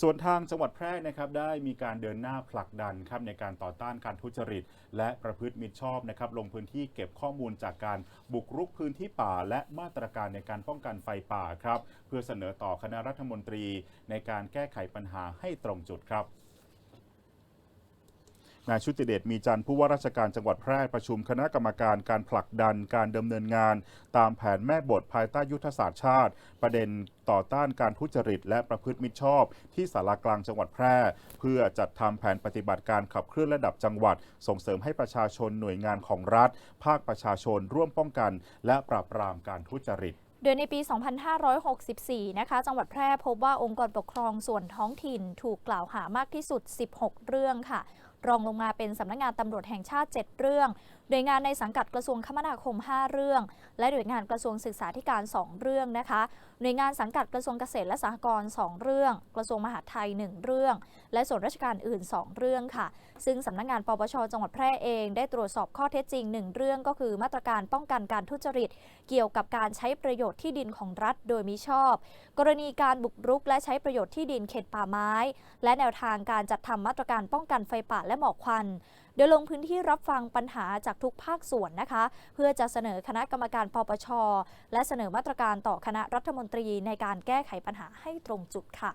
ส่วนทางจังหวัดแพร่นะครับได้มีการเดินหน้าผลักดันครับในการต่อต้านการทุจริต และประพฤติมิชชอบนะครับลงพื้นที่เก็บข้อมูลจากการบุกรุกพื้นที่ป่า และมาตรการในการป้องกันไฟป่าครับเพื่อเสนอต่อคณะรัฐมนตรีในการแก้ไขปัญหาให้ตรงจุดครับ นายชุติเดชมีจันทร์ผู้ว่าราชการจังหวัดแพร่ประชุมคณะกรรมการการผลักดันการดำเนินงาน ตามแผนแม่บทภายใต้ยุทธศาสตร์ชาติ ประเด็นต่อต้านการทุจริต และประพฤติมิชชอบ ที่สารากลางจังหวัดแพร่ เพื่อจัดทำแผนปฏิบัติการขับเคลื่อนระดับจังหวัด ส่งเสริมให้ประชาชนหน่วยงานของรัฐ ภาคประชาชนร่วมป้องกัน และปราบปรามการทุจริตโดยในปี 2564 นะคะ จังหวัดแพร่พบว่าองค์กรปกครองส่วนท้องถิ่นถูกกล่าวหามากที่สุด 16 เรื่องค่ะ รองลงมาเป็นสำนักงานตำรวจแห่งชาติ 7 เรื่องโดยงานในสังกัดกระทรวงคมนาคม 5 เรื่อง และหน่วยงานกระทรวงศึกษาธิการ 2 เรื่องนะคะ หน่วยงานสังกัดกระทรวงเกษตรและสหกรณ์2เรื่อง กระทรวงมหาดไทย 1 เรื่อง และส่วนราชการอื่น 2 เรื่องค่ะ ซึ่งสำนักงานปปชจังหวัดแพร่เอง ได้ตรวจสอบข้อเท็จจริง 1 เรื่องก็คือมาตรการป้องกันการทุจริต เกี่ยวกับการใช้ประโยชน์ที่ดินของรัฐโดยมิชอบ กรณีการบุกรุกและใช้ประโยชน์ที่ดินเขตป่าไม้ และแนวทางการจัดทำมาตรการป้องกันไฟป่าและและหมอกควันโดยลงพื้นที่รับฟังปัญหาจากทุกภาคส่วนนะคะ เพื่อจะเสนอคณะกรรมการปปช และเสนอมาตรการต่อคณะรัฐมนตรีในการแก้ไขปัญหาให้ตรงจุดค่ะ